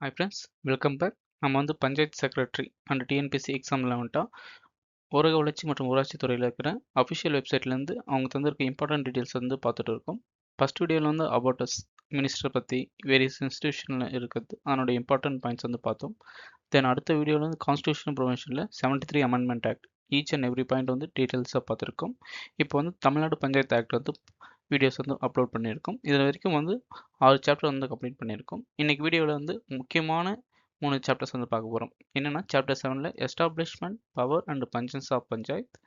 Hi friends welcome back நம்ம வந்து panchayat secretary and TNPSC எக்ஸாமில் வந்துட்டா ஊரக வளர்ச்சி மற்றும் ஊராட்சி துறையில் இருக்கிற அஃபிஷியல் வெப்சைட்லேருந்து அவங்க தந்திருக்க இம்பார்ட்டன்ட் டீட்டெயில்ஸ் வந்து பார்த்துட்டு இருக்கோம். ஃபஸ்ட் வீடியோவில் வந்து அபவுட்டஸ் மினிஸ்டர் பற்றி வேரியஸ் இன்ஸ்டியூஷனில் இருக்கிறது அதனுடைய இம்பார்ட்டன்ட் பாயிண்ட்ஸ் வந்து பார்த்தோம். தென் அடுத்த வீடியோவில் வந்து constitution ப்ரொவிஷனில் seventy three amendment act each and every point வந்து டீட்டெயில்ஸாக பார்த்துருக்கோம். இப்போ வந்து தமிழ்நாடு பஞ்சாயத்து ஆக்ட் வந்து வீடியோஸ் வந்து அப்லோட் பண்ணியிருக்கோம். இது வரைக்கும் வந்து ஆறு சாப்டர் வந்து கம்ப்ளீட் பண்ணியிருக்கோம். இன்றைக்கி வீடியோவில் வந்து முக்கியமான மூணு சாப்டர்ஸ் வந்து பார்க்க போகிறோம் என்னென்னா சாப்டர் செவனில் establishment power and functions of panchayat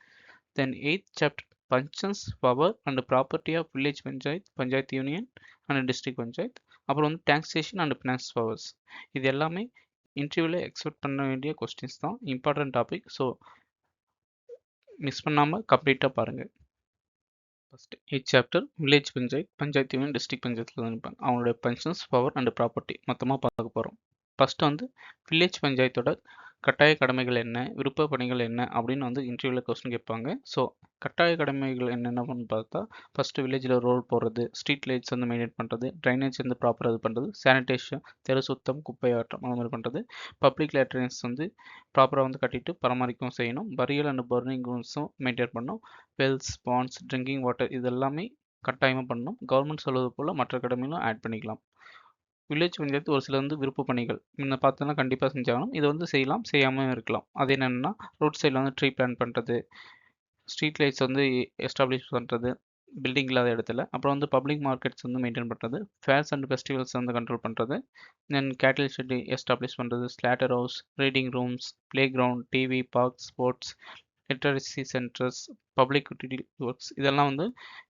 then eight chapter functions power and property of village panchayat panchayat union and district panchayat அப்புறம் வந்து டாக்ஸேஷன் அண்ட் ஃபினான்ஸ் பவர்ஸ் இது எல்லாமே இன்டர்வியூவில் எக்ஸ்பெக்ட் பண்ண வேண்டிய கொஸ்டின்ஸ் தான். இம்பார்ட்டன்ட் டாபிக் ஸோ மிஸ் பண்ணாமல் கம்ப்ளீட்டாக பாருங்கள் first eight chapter village panchayat panchayat union district பஞ்சாயத்தில் தான் இருப்பாங்க அவங்களுடைய பென்ஷன்ஸ் பவர் அண்ட் ப்ராப்பர்ட்டி மொத்தமாக பார்க்க போகிறோம் ஃபஸ்ட்டு வந்து வில்லேஜ் பஞ்சாயத்தோட கட்டாய கடமைகள் என்ன? விருப்ப பணிகள் என்ன? அப்படின்னு வந்து இன்டர்வியூவில் கொஸ்டின் கேட்பாங்க. ஸோ கட்டாய கடமைகள் என்னென்னு பார்த்தா ஃபஸ்ட்டு வில்லேஜில் ரோல் போடுறது ஸ்ட்ரீட் லைட்ஸ் வந்து மெயின்டைன் பண்ணுறது ட்ரைனேஜ் வந்து ப்ராப்பராக இது பண்ணுறது சானிடேஷன் தெரு சுத்தம் குப்பை ஆட்டம் அந்த மாதிரி பண்ணுறது பப்ளிக் லேட்ரின்ஸ் வந்து ப்ராப்பராக வந்து கட்டிட்டு பராமரிக்கவும் செய்யணும் பரியல் அண்ட் பர்னிங் ரூம்ஸும் மெயின்டைன் பண்ணணும் வெல்ஸ் பாண்ட்ஸ் ட்ரிங்கிங் வாட்டர் இது எல்லாமே கட்டாயமாக பண்ணணும் கவர்மெண்ட் சொல்வது போல் மற்ற கடமைகளும் ஆட் பண்ணிக்கலாம். வில்லேஜ் பஞ்சாயத்து ஒரு சில வந்து விருப்ப பணிகள். முன்ன பார்த்தோன்னா கண்டிப்பாக செஞ்சாகணும். இதை வந்து செய்யலாம் செய்யாமல் இருக்கலாம். அது என்னென்னா ரோட் சைடில் வந்து ட்ரீ பிளான் பண்ணுறது ஸ்ட்ரீட் லைட்ஸ் வந்து எஸ்டாப்ளிஷ் பண்ணுறது பில்டிங் இல்லாத இடத்துல. அப்புறம் வந்து பப்ளிக் மார்க்கெட்ஸ் வந்து மெயின்டைன் பண்ணுறது ஃபேர்ஸ் அண்ட் ஃபெஸ்டிவல்ஸ் வந்து கண்ட்ரோல் பண்ணுறது தென் கேட்டில் ஷெட் எஸ்டாப்ளிஷ் பண்ணுறது slaughter house reading rooms play ground TV park sports literacy centres public utility works இதெல்லாம் வந்து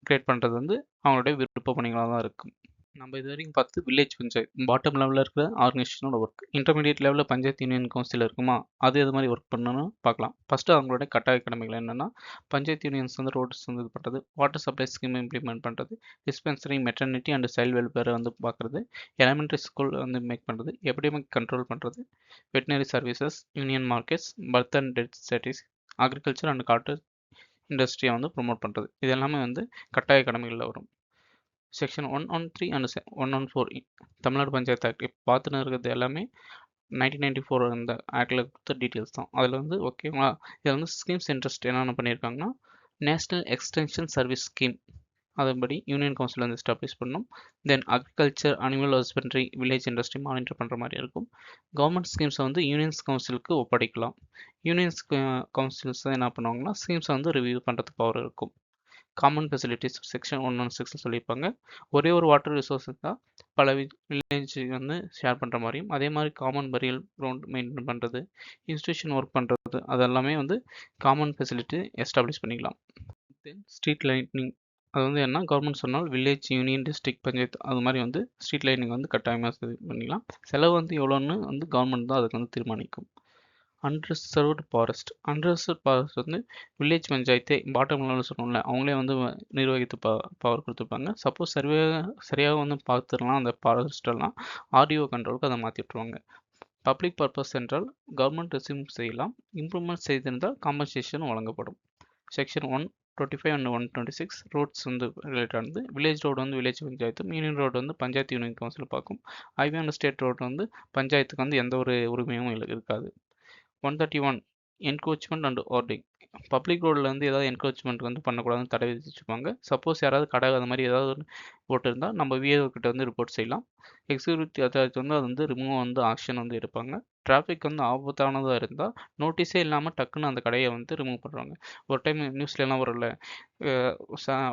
கிரியேட் பண்ணுறது வந்து அவங்களுடைய விருப்ப பணிகளாக தான் இருக்கும். நம்ம இது வரைக்கும் பார்த்து வில்லேஜ் பஞ்சாயத்து பாட்டம் லெவலில் இருக்கிற ஆர்கனைசேஷனோட ஒர்க் இன்டர்மீடியட் லெவலில் பஞ்சாயத்து யூனியன் கவுன்சில் இருக்குமா? அது எது மாதிரி ஒர்க் பண்ணணும்னு பார்க்கலாம். ஃபஸ்ட்டு அவங்களோட கட்டாய கடமைகள் என்னென்னா பஞ்சாயத்து யூனியன்ஸ் வந்து ரோட்ஸ் வந்து இது பண்ணுறது வாட்டர் சப்ளை ஸ்கீம் இம்ப்ளிமெண்ட் பண்ணுறது டிஸ்பென்சரி மெட்டர்னிட்டி அண்ட் சைல்டு வெல்ஃபேரை வந்து பார்க்குறது எலமெண்ட்ரி ஸ்கூல் வந்து மேக் பண்ணுறது எபிடமிக் கண்ட்ரோல் பண்ணுறது veterinary services union markets birth and death studies agriculture and cottage இண்டஸ்ட்ரியை வந்து ப்ரொமோட் பண்ணுறது இது எல்லாமே வந்து கட்டாய கடமைகளில் வரும். Section one one three and one one four Tamil Nadu panchayat act இப்போ பார்த்துன்னு இருக்கிறது எல்லாமே நைன்டீன் நைன்டி ஃபோர் அந்த ஆக்டில் கொடுத்த டீட்டெயில்ஸ் தான். அதில் வந்து ஓகேங்களா இதில் வந்து ஸ்கீம்ஸ் இன்ட்ரெஸ்ட் என்னென்ன பண்ணியிருக்காங்கன்னா நேஷ்னல் எக்ஸ்டென்ஷன் சர்வீஸ் ஸ்கீம் அதன்படி யூனியன் கவுன்சில் வந்து எஸ்டாப்ளிஷ் பண்ணும். Then agriculture animal husbandry village industry monitor பண்ணுற மாதிரி இருக்கும். கவர்மெண்ட் ஸ்கீம்ஸை வந்து யூனியன்ஸ் கவுன்சிலுக்கு ஒப்படைக்கலாம். யூனியன்ஸ் கவுன்சில்ஸ் என்ன பண்ணுவாங்கன்னா ஸ்கீம்ஸை வந்து ரிவ்யூ பண்ணுறதுக்கு பவர் இருக்கும். Common facilities section one one சிக்ஸில் சொல்லியிருப்பாங்க. ஒரே ஒரு வாட்டர் ரிசோர்ஸ் தான் பல வில்லேஜ் வந்து ஷேர் பண்ணுற மாதிரியும் அதே மாதிரி காமன் பரியல் கிரவுண்ட் மெயின்டைன் பண்ணுறது இன்ஸ்டியூஷன் ஒர்க் பண்ணுறது அதெல்லாமே வந்து காமன் ஃபெசிலிட்டி எஸ்டாப்ளிஷ் பண்ணிக்கலாம். தென் ஸ்ட்ரீட் லைட்னிங் அது வந்து என்ன கவர்மெண்ட் சொன்னால் வில்லேஜ் யூனியன் டிஸ்ட்ரிக்ட் பஞ்சாயத்து அது மாதிரி வந்து ஸ்ட்ரீட் லைனிங் வந்து கட்டாயமாக இது பண்ணிக்கலாம். செலவு வந்து எவ்வளோன்னு வந்து கவர்மெண்ட் தான் அதுக்கு வந்து தீர்மானிக்கும். அன்ரிசர்வ்டு ஃபாரஸ்ட் அன்ரிசர்வ் ஃபாரஸ்ட் வந்து வில்லேஜ் பஞ்சாயத்தே பாட்டம் லெவலில் சொன்னோம்ல அவங்களே வந்து நிர்வகித்து பா பவர் கொடுத்துருப்பாங்க. சப்போஸ் சரியாக சரியாக வந்து பார்த்துடலாம் அந்த ஃபாரஸ்டெல்லாம் ஆர்டிஓ கண்ட்ரோலுக்கு அதை மாற்றி விட்ருவாங்க பப்ளிக் பர்பஸ் என்றால் கவர்மெண்ட் ரெசியூம் செய்யலாம். இம்ப்ரூவ்மெண்ட் செய்திருந்தால் காம்பன்சேஷன் வழங்கப்படும். Section one twenty five and one twenty six roads வந்து ரிலேட்டானது வில்லேஜ் ரோடு வந்து வில்லேஜ் பஞ்சாயத்தும் யூனியன் ரோடு வந்து பஞ்சாயத்து யூனியன் கவுன்சில் பார்க்கும். ஹைவே அண்ட் ஸ்டேட் ரோடு வந்து பஞ்சாயத்துக்கு வந்து எந்த ஒரு உரிமையும் இருக்காது. One thirty one encroachment and hoarding public ரோடில் வந்து ஏதாவது என்க்ரோச்மெண்ட் வந்து பண்ணக்கூடாதுன்னு தடை விதிச்சுப்பாங்க சப்போஸ் யாராவது கடை அது மாதிரி ஏதாவது போட்டு இருந்தால் நம்ம விஏஓ கிட்ட வந்து ரிப்போர்ட் செய்யலாம். எக்ஸிக்யூட்டிவ் அத்தாரிட்டி வந்து அது வந்து ரிமூவ் வந்து ஆக்ஷன் வந்து எடுப்பாங்க. டிராஃபிக் வந்து ஆபத்தானதாக இருந்தால் நோட்டீஸே இல்லாமல் டக்குன்னு அந்த கடையை வந்து ரிமூவ் பண்ணுறாங்க ஒரு டைம் நியூஸ்லலாம் வரல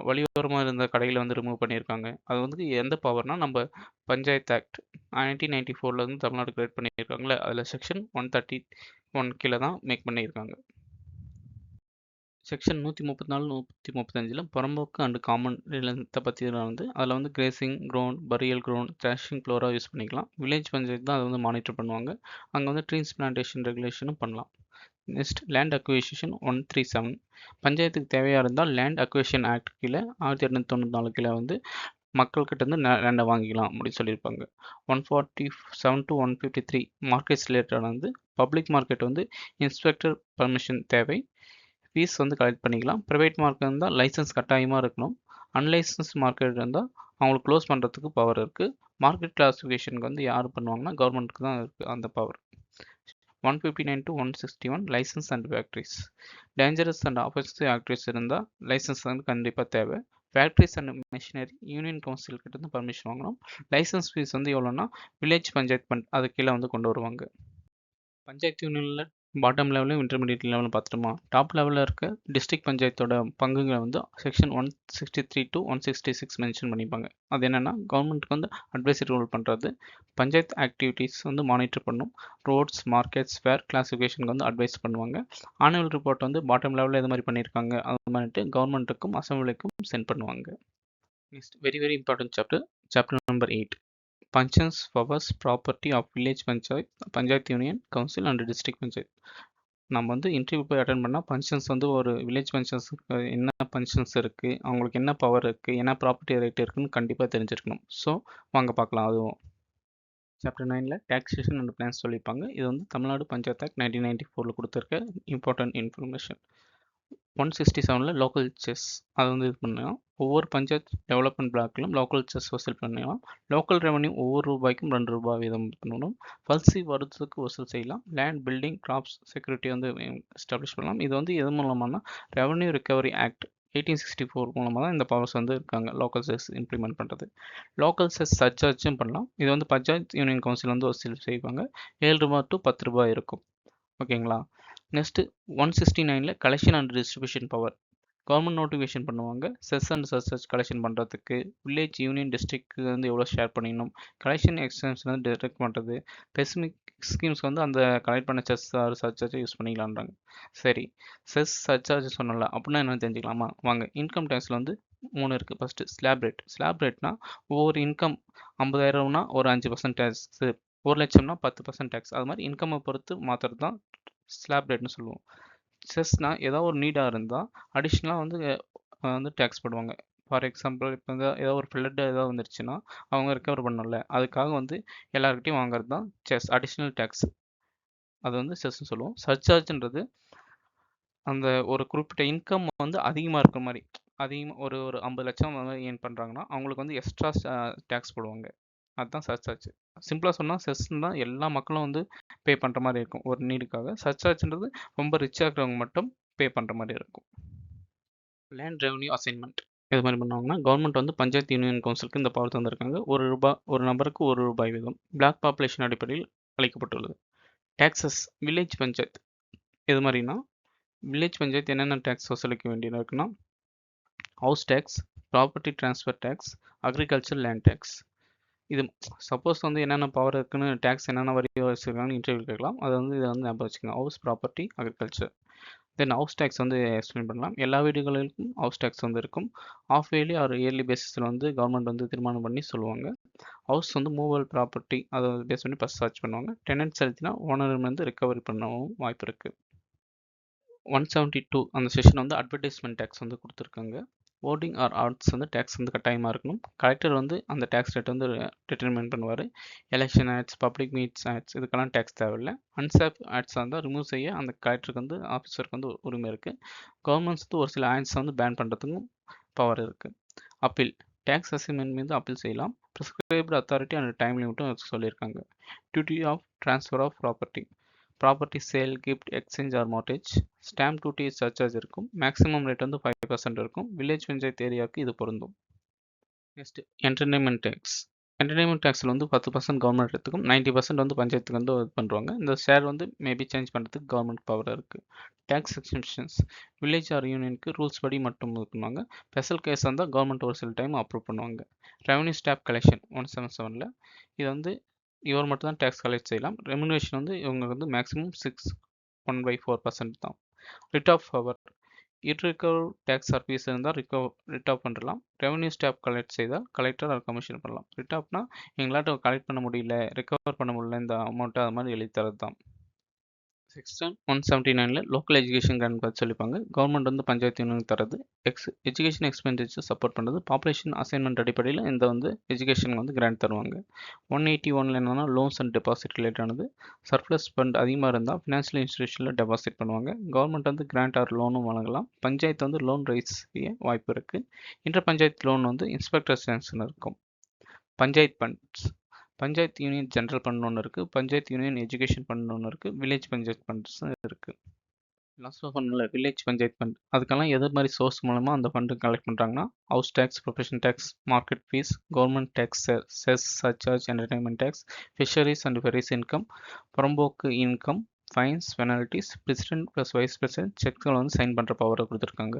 வழியோரமாக இருந்த கடையில் வந்து ரிமூவ் பண்ணியிருக்காங்க. அது வந்து எந்த பவர்னால் நம்ம பஞ்சாயத்து ஆக்ட் நைன்டீன் நைன்டி ஃபோரில் வந்து தமிழ்நாடு கிரியேட் பண்ணியிருக்காங்களே அதில் செக்ஷன் ஒன் தேர்ட்டி ஒன் கீழே தான் மேக் பண்ணியிருக்காங்க. செக்ஷன் நூற்றி முப்பத்தி நாலு நூற்றி முப்பத்தஞ்சில் புறம்போக்கு அண்டு காமன் நிலத்தை பற்றி வந்து அதில் வந்து grazing ground burial ground threshing ஃப்ளோராக use பண்ணிக்கலாம். வில்லேஜ் பஞ்சாயத்து தான் அதை வந்து மானிட்டர் பண்ணுவாங்க. அங்கே வந்து ட்ரீஸ் பிளான்டேஷன் ரெகுலேஷனும் பண்ணலாம். Next land acquisition one three seven பஞ்சாயத்துக்கு தேவையாக இருந்தால் லேண்ட் அக்வேஷன் ஆக்ட் கீழே ஆயிரத்தி எட்நூற்றி தொண்ணூற்றி நாலு கீழே வந்து மக்கள்கிட்ட இருந்து லேண்டை வாங்கிக்கலாம் அப்படின்னு சொல்லியிருப்பாங்க. One forty seven to one fifty three markets ரிலேட்டடாக வந்து பப்ளிக் மார்க்கெட் வந்து இன்ஸ்பெக்டர் பர்மிஷன் தேவை. ஃபீஸ் வந்து கலெக்ட் பண்ணிக்கலாம். ப்ரைவேட் மார்க்கெட் இருந்தால் லைசன்ஸ் கட்டாயமாக இருக்கணும். அன்லைசன்ஸ் மார்க்கெட் இருந்தால் அவங்களுக்கு க்ளோஸ் பண்ணுறதுக்கு பவர் இருக்குது மார்க்கெட் கிளாஸிஃபிகேஷனுக்கு வந்து யார் பண்ணுவாங்கன்னா கவர்மெண்ட்டுக்கு தான் இருக்குது அந்த power one fifty nine to one sixty one licence and factories dangerous and ஆப்போசிட்டிவ் trades இருந்தால் லைசன்ஸ் வந்து கண்டிப்பாக தேவை. Factories and machinery union council கிட்ட இருந்து பர்மிஷன் வாங்கணும். லைசன்ஸ் ஃபீஸ் வந்து எவ்வளோன்னா வில்லேஜ் பஞ்சாயத்து பண் அது கீழே வந்து கொண்டு வருவாங்க. பஞ்சாயத்து யூனியனில் பாட்டம் லெவலும் இன்டர்மீடியட் லெவலும் பார்த்துட்டோமா டாப் லெவலில் இருக்க டிஸ்ட்ரிக்ட் பஞ்சாயத்தோட பங்குகளை வந்து section one sixty three to one sixty six mention பண்ணிப்பாங்க. அது என்னென்னா கவர்மெண்ட்டுக்கு வந்து அட்வைசரி ரோல் பண்ணுறது பஞ்சாயத்து ஆக்டிவிட்டீஸ் வந்து மானிட்டர் பண்ணும் ரோட்ஸ் மார்க்கெட்ஸ் ஃபேர் கிளாசிஃபிகேஷனுக்கு வந்து அட்வைஸ் பண்ணுவாங்க. ஆனுவல் ரிப்போர்ட் வந்து பாட்டம் லெவலில் எது மாதிரி பண்ணியிருக்காங்க அது மாதிரிட்டு கவர்மெண்ட்டுக்கும் அசம்பிளிக்கும் சென்ட் பண்ணுவாங்க. Next very very important chapter chapter number eight functions, powers, property of village panchayat panchayat union council and district panchayat நம்ம வந்து இன்டர்வியூ போய் அட்டன் பண்ணால் பஞ்சன்ஸ் வந்து ஒரு வில்லேஜ் ஃபங்க்ஷன்ஸுக்கு என்ன பஞ்சன்ஸ் இருக்குது அவங்களுக்கு என்ன பவர் இருக்குது என்ன ப்ராப்பர்ட்டி ரைட் இருக்குன்னு கண்டிப்பாக தெரிஞ்சிருக்கணும். ஸோ வாங்க பார்க்கலாம் அதுவும் சாப்டர் நைனில் டேக்ஸேஷன் அண்ட் பிளான்ஸ் சொல்லியிருப்பாங்க. இது வந்து Tamil Nadu panchayat act nineteen ninety ஃபோரில் கொடுத்துருக்க இம்பார்ட்டன்ட் இன்ஃபர்மேஷன் ஒன் சிக்ஸ்டி செவனில் லோக்கல் செஸ் அது வந்து இது பண்ணலாம் ஒவ்வொரு பஞ்சாயத்து டெவலப்மெண்ட் பிளாக்லையும் லோக்கல் செஸ் வசூல் பண்ணலாம் லோக்கல் ரெவன்யூ ஒவ்வொரு ரூபாய்க்கும் ரெண்டு ரூபாய் வீதம் பண்ணணும். பல்சி வருடத்துக்கு வசூல் செய்யலாம். லேண்ட் பில்டிங் கிராப்ஸ் செக்யூரிட்டி வந்து எஸ்டாப்ளிஷ் பண்ணலாம். இது வந்து எது மூலமானா revenue recovery act eighteen sixty four மூலமாக தான் இந்த பவர்ஸ் வந்து இருக்காங்க. லோக்கல் செஸ் இம்ப்ளிமெண்ட் பண்ணுறது லோக்கல் செஸ் சர்ச்சார்ஜும் பண்ணலாம். இது வந்து பஞ்சாயத்து யூனியன் கவுன்சில் வந்து வசூல் செய்வாங்க. ஏழு ரூபாய் டு பத்து ரூபாய் இருக்கும். ஓகேங்களா? நெக்ஸ்ட்டு ஒன் சிக்ஸ்டி நைனில் collection and distribution power government notification பண்ணுவாங்க செஸ் அண்ட் சர்ச் கலெக்ஷன் பண்ணுறதுக்கு வில்லேஜ் யூனியன் டிஸ்ட்ரிக்ட்க்கு வந்து எவ்வளோ ஷேர் பண்ணிடணும்? கலெக்ஷன் எக்ஸ்டென்ஷன் வந்து டிரெக்ட் பண்ணுறது பெசிமிக் ஸ்கீம்ஸ் வந்து அந்த கலெக்ட் பண்ண செஸ் ஆர் சர்ச்சார்ஜை யூஸ் பண்ணிக்கலான்றாங்க சரி. செஸ் சர்ச்சார்ஜ் சொன்னல அப்படின்னா என்ன தெரிஞ்சுக்கலாமா? வாங்க. இன்கம் டேக்ஸில் வந்து மூணு இருக்குது ஃபஸ்ட்டு ஸ்லாப் ரேட் ஸ்லாப் ரேட்னா ஒவ்வொரு இன்கம் ஐம்பதாயிரம்னா ஒரு அஞ்சு பர்சன்ட் டேக்ஸு ஒரு லட்சம்னா பத்து பர்சன்ட் டேக்ஸ் அது மாதிரி இன்கம்மை பொறுத்து மாற்றுறது தான் ஸ்லாப் ரேட்னு சொல்லுவோம். செஸ்னா ஏதாவது ஒரு நீடாக இருந்தால் அடிஷ்னலாக வந்து வந்து டேக்ஸ் போடுவாங்க. ஃபார் எக்ஸாம்பிள் இப்போ வந்து ஏதோ ஒரு ஃப்ளட்டு ஏதாவது வந்துருச்சுன்னா அவங்க ரெக்கவர் பண்ணல. அதுக்காக வந்து எல்லாருக்கிட்டையும் வாங்குறது தான் செஸ் அடிஷ்னல் டேக்ஸ் அது வந்து செஸ்ன்னு சொல்லுவோம். சர்ச்சார்ஜ்ன்றது அந்த ஒரு குறிப்பிட்ட இன்கம் வந்து அதிகமாக இருக்கிற மாதிரி அதிகமாக ஒரு ஒரு ஐம்பது லட்சம் வந்து ஏர்ன் பண்ணுறாங்கன்னா அவங்களுக்கு வந்து எக்ஸ்ட்ரா டேக்ஸ் போடுவாங்க. அதுதான் சர்ச்சார்ஜ் சிம்பிளாக சொன்னால் செஸ்ன்னு தான் எல்லா மக்களும் வந்து பே பண்ணுற மாதிரி இருக்கும். ஒரு நீடுக்காக சர்ச்சார்ஜ்ன்றது ரொம்ப ரிச்சாக இருக்கிறவங்க மட்டும் பே பண்ணுற மாதிரி இருக்கும். லேண்ட் ரெவன்யூ அசைன்மெண்ட் இது மாதிரி பண்ணுவாங்கன்னா கவர்மெண்ட் வந்து பஞ்சாயத்து யூனியன் கவுன்சிலுக்கு இந்த பவர் தந்திருக்காங்க. ஒரு ரூபாய் ஒரு நபருக்கு ஒரு ரூபாய் வீதம். பிளாக் பாப்புலேஷன் அடிப்படையில் அளிக்கப்பட்டுள்ளது. Taxes village panchayat. இது மாதிரினா வில்லேஜ் பஞ்சாயத்து என்னென்ன டேக்ஸ் வசூலிக்க வேண்டியதாக இருக்குன்னா house tax property transfer tax agriculture land tax இது சப்போஸ் வந்து என்னென்ன பவர் இருக்குன்னு டேக்ஸ் என்னென்ன வரி வச்சுருக்காங்கன்னு இன்டர்வியூ கேட்கலாம். அதை வந்து இதை வந்து ஞாபகம் வச்சுக்கோங்க. House property agriculture then house tax வந்து எக்ஸ்பிளைன் பண்ணலாம். எல்லா வீடுகளுக்கும் ஹவுஸ் டேக்ஸ் வந்து இருக்கும். ஆஃப் இயர்லி ஆர் இயர்லி பேசிஸில் வந்து கவர்மெண்ட் வந்து தீர்மானம் பண்ணி சொல்லுவாங்க. ஹவுஸ் வந்து மூவல் ப்ராப்பர்ட்டி அதை பேஸ் பண்ணி ஃபஸ்ட் சர்ச் பண்ணுவாங்க. டெனன்ட் செலுத்தினா ஓனர் வந்து ரிகவரி பண்ணவும் வாய்ப்பு இருக்குது ஒன் செவன்ட்டி டூ அந்த செஷன் வந்து அட்வர்டைஸ்மெண்ட் டேக்ஸ் வந்து கொடுத்துருக்காங்க. ஓட்டிங் ஆர் ஆர்ட்ஸ் வந்து டேக்ஸ் வந்து கட்டாயமாக இருக்கணும். கலெக்டர் வந்து அந்த டேக்ஸ் ரேட் வந்து டிட்டர்மைன் பண்ணுவார். Election ads public meets ads இதுக்கெல்லாம் டேக்ஸ் தேவையில்லை. அன்சேப் ஆட்ஸ் வந்து ரிமூவ் செய்ய அந்த கலெக்டருக்கு வந்து ஆஃபீஸருக்கு வந்து உரிமை இருக்குது கவர்மெண்ட்ஸ் வந்து ஒரு சில ஆட்ஸ் வந்து பேன் பண்ணுறதுக்கும் பவர் இருக்குது அப்பீல் டேக்ஸ் அசைன்மெண்ட் மீது அப்பீல் செய்யலாம். ப்ரிஸ்கிரைப்டு அத்தாரிட்டி அண்ட் டைம் லிமிட்டும் சொல்லியிருக்காங்க. Duty of transfer of property property sale gift exchange or mortgage stamp duty surcharge இருக்கும். மேக்ஸிமம் ரேட் வந்து ஃபைவ் பர்சன்ட் இருக்கும். வில்லேஜ் பஞ்சாயத்து ஏரியாவுக்கு இது பொருந்தும். நெக்ஸ்ட் என்டர்டைன்மெண்ட் டேக்ஸ் என்டர்டைன்மெண்ட் டேக்ஸில் வந்து பத்து பர்சன்ட் கவர்மெண்ட் எடுத்துக்கும். நைன்ட்டி பர்சன்ட் வந்து பஞ்சாயத்துக்கு வந்து இது பண்ணுவாங்க இந்த ஷேர் வந்து மேபி சேஞ்ச் பண்ணுறதுக்கு கவர்மெண்ட் பவர் இருக்குது டேக்ஸ் எக்ஸிபிஷன்ஸ் வில்லேஜ் ஆர் யூனியனுக்கு ரூல்ஸ் படி மட்டும் இது பண்ணுவாங்க. ஸ்பெஷல் கேஸ் வந்தால் கவர்மெண்ட் ஒரு சில டைம் அப்ரூவ் பண்ணுவாங்க. Revenue stop collection one seven செவனில் இது வந்து இவர் மட்டும் தான் டேக்ஸ் கலெக்ட் செய்யலாம். ரெமுனேஷன் வந்து இவங்க வந்து maximum six one by four percent தான். Write off power irrecoverable tax service இருந்தால் ரிகவ் ரிட் ஆஃப் பண்ணலாம். ரெவன்யூ ஸ்டாப் கலெக்ட் செய்தால் கலெக்டர் அவர் கமிஷன் பண்ணலாம். ரிட் ஆஃப்னா எங்களாட்ட கலெக்ட் பண்ண முடியல ரிகவர் பண்ண முடியல இந்த அமௌண்ட்டை அது மாதிரி எழுதி தரது தான் செக்ஷன் ஒன் செவன்ட்டி நைனில் லோக்கல் எஜுகேஷன் கிராண்ட் பார்த்து சொல்லிப்பாங்க. கவர்மெண்ட் வந்து பஞ்சாயத்து யூனியன் தரது எக்ஸ் எஜுகேஷன் எக்ஸ்பெண்டிச்சர் சப்போர்ட் பண்ணுறது பாப்புலேஷன் அசைன்மெண்ட் அடிப்படையில் இந்த வந்து எஜுகேஷனுக்கு வந்து கிராண்ட் தருவாங்க. ஒன் எயிட்டி ஒனில் என்னென்னா லோன்ஸ் அண்ட் டெபாசிட் ரிலேட்டானது சர்ப்ளஸ் ஃபண்ட் அதிகமாக இருந்தால் ஃபினான்ஷியல் இன்ஸ்டியூஷனில் டெபாசிட் பண்ணுவாங்க. கவர்மெண்ட் வந்து கிராண்ட் ஆர் லோனும் வழங்கலாம். பஞ்சாயத்து வந்து லோன் ரைஸ் செய்ய வாய்ப்பு இருக்குது இன்டர் பஞ்சாயத்து லோன் வந்து இன்ஸ்பெக்டர் சேங்ஷன் இருக்கும். Panchayat funds panchayat union general fund ஒன்று இருக்குது பஞ்சாயத்து யூனியன் எஜுகேஷன் ஃபண்ட் ஒன்று இருக்குது வில்லேஜ் பஞ்சாயத்து ஃபண்ட்ஸும் இருக்குது லாஸ்ட் சொன்னல வில்லேஜ் பஞ்சாயத்து ஃபண்ட் அதுக்கெல்லாம் எது மாதிரி சோர்ஸ் மூலமாக அந்த ஃபண்டு கலெக்ட் பண்ணுறாங்கன்னா house tax profession tax market fees government tax cess surcharge entertainment tax fisheries and ferries income புறம்போக்கு income fines penalties president plus vice president செக்ஸில் வந்து சைன் பண்ணுற பவரை கொடுத்துருக்காங்க.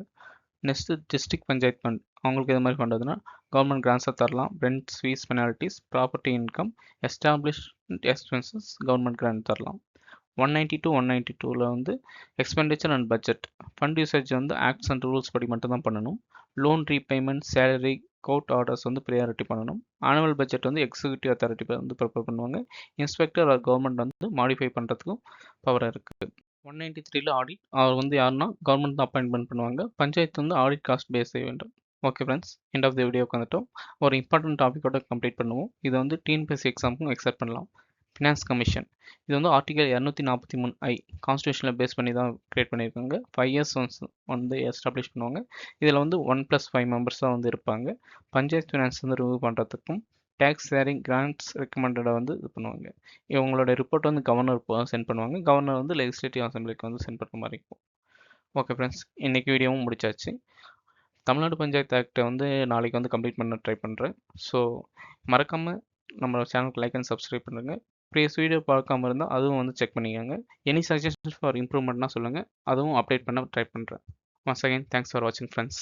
நெக்ஸ்ட்டு டிஸ்ட்ரிக்ட் பஞ்சாயத் ஃபண்ட் அவங்களுக்கு எது மாதிரி ஃபண்ட் கவர்மெண்ட் கிராண்ட்ஸாக தரலாம். Rent fees penalties property income establish expenses government grant தரலாம். One ninety two one ninety டூவில் வந்து expenditure and budget fund usage வந்து ஆக்ட்ஸ் அண்ட் ரூல்ஸ் படி மட்டும் தான் பண்ணணும். Loan repayment salary court orders வந்து ப்ரியாரிட்டி பண்ணணும். ஆனுவல் பட்ஜெட் வந்து எக்ஸிக்யூட்டிவ் அத்தாரிட்டி வந்து ப்ரிப்பேர் பண்ணுவாங்க. இன்ஸ்பெக்டர் ஆர் கவர்மெண்ட் வந்து மாடிஃபை பண்ணுறதுக்கும் பவர் இருக்குது ஒன் நைன்டி த்ரீல ஆடிட் அவர் வந்து யாருன்னா கவர்மெண்ட் தான் அப்பாயின்மெண்ட் பண்ணுவாங்க. பஞ்சாயத்து வந்து ஆடிட் காஸ்ட் பேஸ் செய்ய வேண்டும். Okay friends end of the video வந்துட்டோம் ஒரு இம்பார்ட்டன்ட் டாப்பிக்கோட கம்ப்ளீட் பண்ணுவோம். இதை வந்து டிஎன்பிஎஸ்சி எக்ஸாமுக்கும் எக்ஸப்ட் பண்ணலாம். ஃபினான்ஸ் கமிஷன் இது வந்து ஆர்டிகல் இரநூத்தி நாற்பத்தி மூணு ஐ கான்ஸ்டியூஷனில் பேஸ் பண்ணி தான் கிரியேட் பண்ணியிருக்காங்க. ஃபைவ் இயர்ஸ் ஒன்ஸ் வந்து எஸ்டாப்ளிஷ் பண்ணுவாங்க. இதில் வந்து ஒன் ப்ளஸ் ஃபைவ் மெம்பர்ஸ் தான் வந்து இருப்பாங்க. பஞ்சாயத்து ஃபினான்ஸ் வந்து ரிமூவ் பண்ணுறதுக்கும் டேக்ஸ் ஷேரிங் கிராண்ட்ஸ் ரெக்கமெண்டடை வந்து இது பண்ணுவாங்க. இவங்களோட ரிப்போர்ட் வந்து கவர்னர் சென்ட் பண்ணுவாங்க. கவர்னர் வந்து லெஜிஸ்லேட்டிவ் அசம்பிளிக்கு வந்து சென்ட் பண்ணுற மாதிரி இருக்கும். ஓகே ஃப்ரெண்ட்ஸ் இன்றைக்கி வீடியோவும் முடிச்சாச்சு. தமிழ்நாடு பஞ்சாயத்து ஆக்டை வந்து நாளைக்கு வந்து கம்ப்ளீட் பண்ண ட்ரை பண்ணுறேன் ஸோ மறக்காமல் நம்ம சேனலுக்கு லைக் அண்ட் சப்ஸ்கிரைப் பண்ணுங்கள் ப்ரீவியஸ் வீடியோ பார்க்காம இருந்தால் அதுவும் வந்து செக் பண்ணிக்கோங்க. எனி சஜஷன்ஸ் ஃபார் இம்ப்ரூவ்மெண்ட்னா சொல்லுங்கள் அதுவும் அப்டேட் பண்ண ட்ரை பண்ணுறேன் ஒன்ஸ் அகைன் தேங்க்ஸ் ஃபார் வாட்சிங் ஃப்ரெண்ட்ஸ்